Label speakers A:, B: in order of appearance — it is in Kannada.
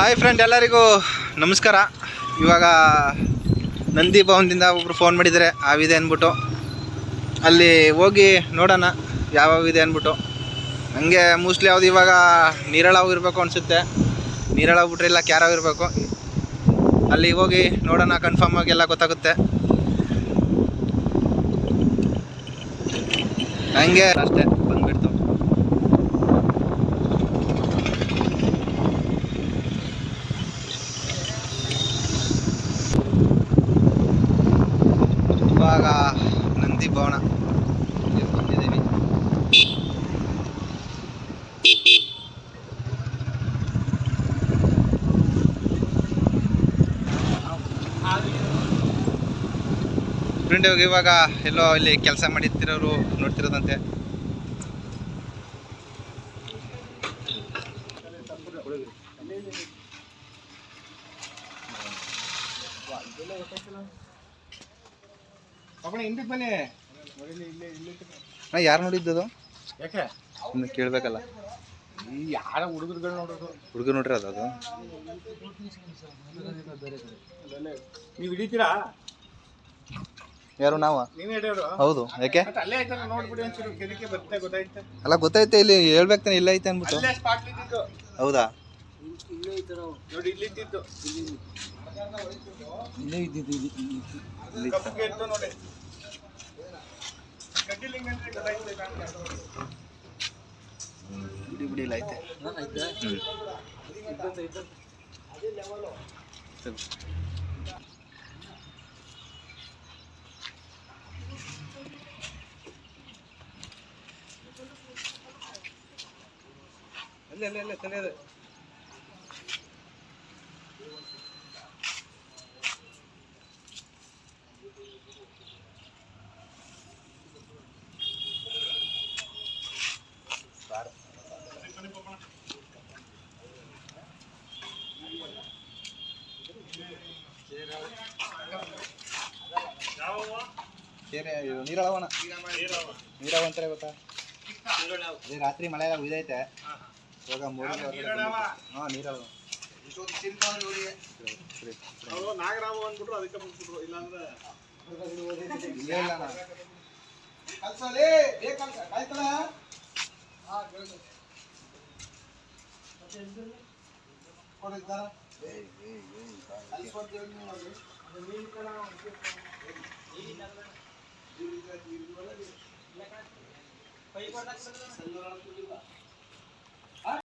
A: ಹಾಯ್ ಫ್ರೆಂಡ್ ಎಲ್ಲರಿಗೂ ನಮಸ್ಕಾರ. ಇವಾಗ ನಂದಿ ಭವನದಿಂದ ಒಬ್ಬರು ಫೋನ್ ಮಾಡಿದ್ದಾರೆ. ಆವಿದೆ ಅಂದ್ಬಿಟ್ಟು. ಅಲ್ಲಿ ಹೋಗಿ ನೋಡೋಣ ಯಾವ್ಯಾವ ಇದೆ ಅಂದ್ಬಿಟ್ಟು. ಹಂಗೆ ಮೋಸ್ಟ್ಲಿ ಯಾವ್ದು ಇವಾಗ ನೀರಳಾವು ಇರಬೇಕು ಅನಿಸುತ್ತೆ. ನೀರಳಾವು ಬಿಟ್ರೆ ಇಲ್ಲ, ಕ್ಯಾರಾವ್ ಇರಬೇಕು. ಅಲ್ಲಿ ಹೋಗಿ ನೋಡೋಣ ಕನ್ಫರ್ಮ್ ಆಗಿ ಎಲ್ಲ ಗೊತ್ತಾಗುತ್ತೆ. ಹಂಗೆ ಅಷ್ಟೇ ಬಂದ್ಬಿಡ್ತು ಇವಾಗ ನಂದಿ ಭವನ ಇಲ್ಲಿ ಬಂದಿದ್ದೀವಿ ಫ್ರೆಂಡ್ ಇವಾಗ ಎಲ್ಲೋ ಇಲ್ಲಿ ಕೆಲಸ ಮಾಡಿರ್ತಿರೋರು ನೋಡ್ತಿರೋದಂತೆ.
B: ಅಪ್ಪಣ ಹಿಂದಕ್ಕೆ ಬನ್ನಿ.
A: ಅಣ್ಣ ಯಾರು ನೋಡಿದ್ದದು
B: ಯಾಕೆ?
A: ಕೇಳ್ಬೇಕಲ್ಲ ಕೇಳಬೇಕಲ್ಲ.
B: ಈ ಯಾರ ಹುಡುಗರುಗಳು ನೋಡೋದು?
A: ಹುಡುಗರು ನೋಡ್ರಿ ಅದು
B: ನೀವು ಹಿಡಿತೀರಾ?
A: ಯಾರು ನಾವು? ಹೌದು ಯಾಕೆ?
B: ಅಲ್ಲೇ
A: ಗೊತ್ತೈತೆ ಇಲ್ಲಿ ಹೇಳ್ಬೇಕು ಇಲ್ಲ ಐತೆ ಅನ್ಬಿಟ್ಟು
B: ಅಲ್ಲೇ ಇಲ್ಲೇ ಇದ್ದಿದ್ದು.
A: ಹೌದಾ?
B: ನೋಡಿ ಇಲ್ಲಿ ಇದ್ದಿದ್ದು
A: ಬಿಡಿ ಬಿಡಿ ಇಲ್ಲ ಐತೆ
B: ಅಲ್ಲೇ ಅಲ್ಲೇ ಅಲ್ಲೇ ತಲೆಯದು
A: ಸೇರೆ ಇದು ನೀರಳವಣ ನೀರವ ಅಂತಾರೆ ಗೊತ್ತಾ? ಅದೇ ರಾತ್ರಿ ಮಳೆ ಎಲ್ಲ ಉಯ್ದೈತೆ. ಇವಾಗ ಮೂರು ಹಾಂ ನೀರಳವ
B: ನಾಗರಾಮ ಅಂದ್ಬಿಟ್ರು ಅದಕ್ಕೆ ಬಂದ್ಬಿಟ್ರು. ಇಲ್ಲಾಂದ್ರೆ
A: ಇಲ್ಲೇ. पाहिजे